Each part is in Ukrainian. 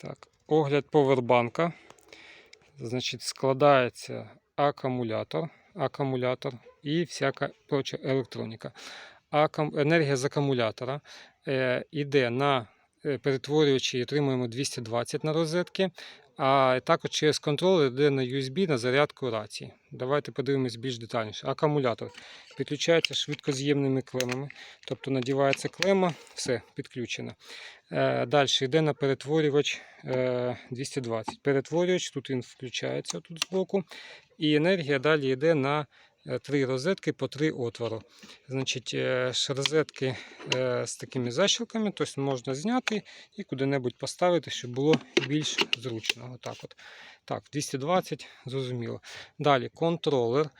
Так, огляд повербанка. Значить, складається акумулятор, акумулятор і всяка проча електроніка. Енергія з акумулятора е, йде на е, перетворювачі і отримуємо 220 на розетки, а також через контролер йде на USB на зарядку рації. Давайте подивимось більш детальніше. Акумулятор підключається швидкоз'ємними клемами, тобто надівається клема, все підключено. Е, Далі йде на перетворювач е, 220. Перетворювач, тут він включається тут збоку, і енергія далі йде на е, три розетки по три отвору. Значить, е, розетки е, з такими защілками, тобто можна зняти і куди-небудь поставити, щоб було більш зручно. Отак от. Так, 220, зрозуміло. Далі контролер.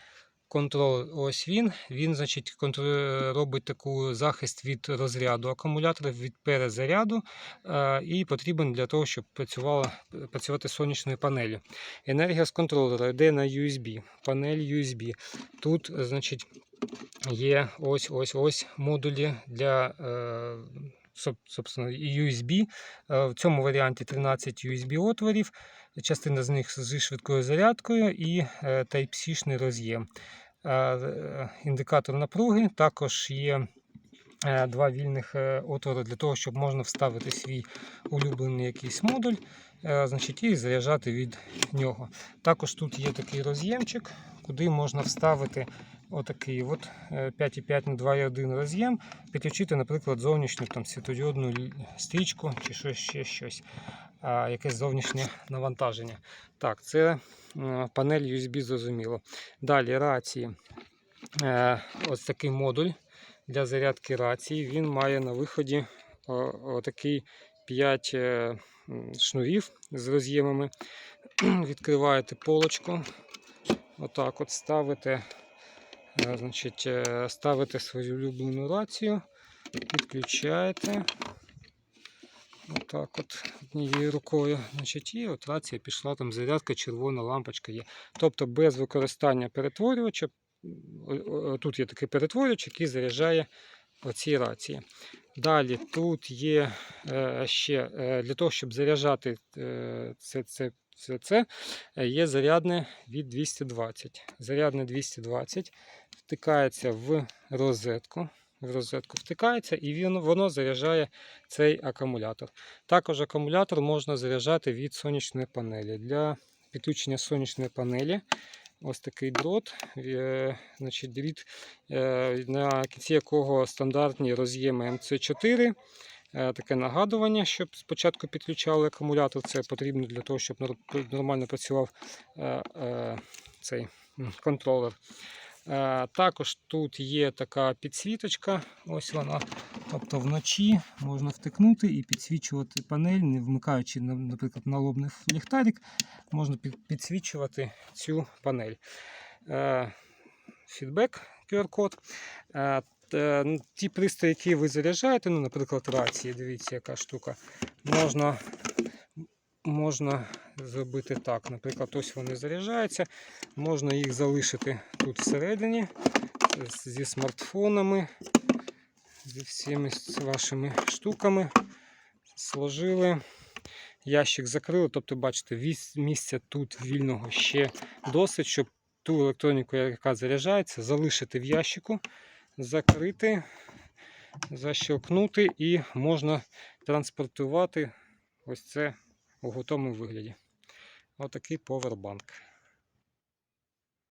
Контролер, ось він. Він, значить, контр- робить таку захист від розряду акумулятора, від перезаряду, е, і потрібен для того, щоб працювала, працювати сонячною панелью. Енергія з контролера йде на USB, панель USB. Тут, е, значить, є ось ось ось модулі для е, собственно, USB. Е, В цьому варіанті 13 USB отворів, частина з них зі швидкою зарядкою і е, Type-C роз'єм. Е, е, Індикатор напруги також є. Два вільних отвори для того, щоб можна вставити свій улюблений якийсь модуль, значить, і заряджати від нього. Також тут є такий роз'ємчик, куди можна вставити отакий от е, 5,5 на 2,1 роз'єм, підключити, наприклад, зовнішню там, світодіодну стрічку чи ще щось, а, якесь зовнішнє навантаження. Так, це е, панель USB зрозуміло. Далі рації. Е, Ось такий модуль для зарядки рації. Він має на виході отакий 5 е, шнурів з роз'ємами. Відкриваєте полочку. Отак от ставите, е, значить, е, ставите свою улюблену рацію, підключаєте. Отак от однією рукою. Значить, і от рація пішла, там зарядка, червона лампочка є. Тобто без використання перетворювача. Тут є такий перетворювач, який заряджає оці рації. Далі тут є е, ще е, для того, щоб заряджати е, це, це, це, це е, є зарядне від 220. Зарядне 220 втикається в розетку. В розетку втикається і воно заряджає цей акумулятор. Також акумулятор можна заряджати від сонячної панелі. Для підключення сонячної панелі ось такий дрот, е, значить, дріт, е, на кінці якого стандартні роз'єми МЦ4. Е, Таке нагадування, щоб спочатку підключали акумулятор. Це потрібно для того, щоб нормально працював е, е, цей контролер. Також тут є така підсвіточка. Ось вона. Тобто вночі можна втикнути і підсвічувати панель, не вмикаючи, на- наприклад, налобний ліхтарик, можна підсвічувати цю панель. Фідбек QR-код. Е, ну, Ті пристрої, які ви заряджаєте, ну, наприклад, рації, дивіться, яка штука, можна, можна зробити так. Наприклад, ось вони заряджаються, можна їх залишити тут всередині зі смартфонами, зі всіми вашими штуками. Сложили. Ящик закрили, тобто, бачите, місця тут вільного ще досить, щоб ту електроніку, яка заряджається, залишити в ящику, закрити, защелкнути і можна транспортувати ось це у готовому вигляді. Отакий повербанк.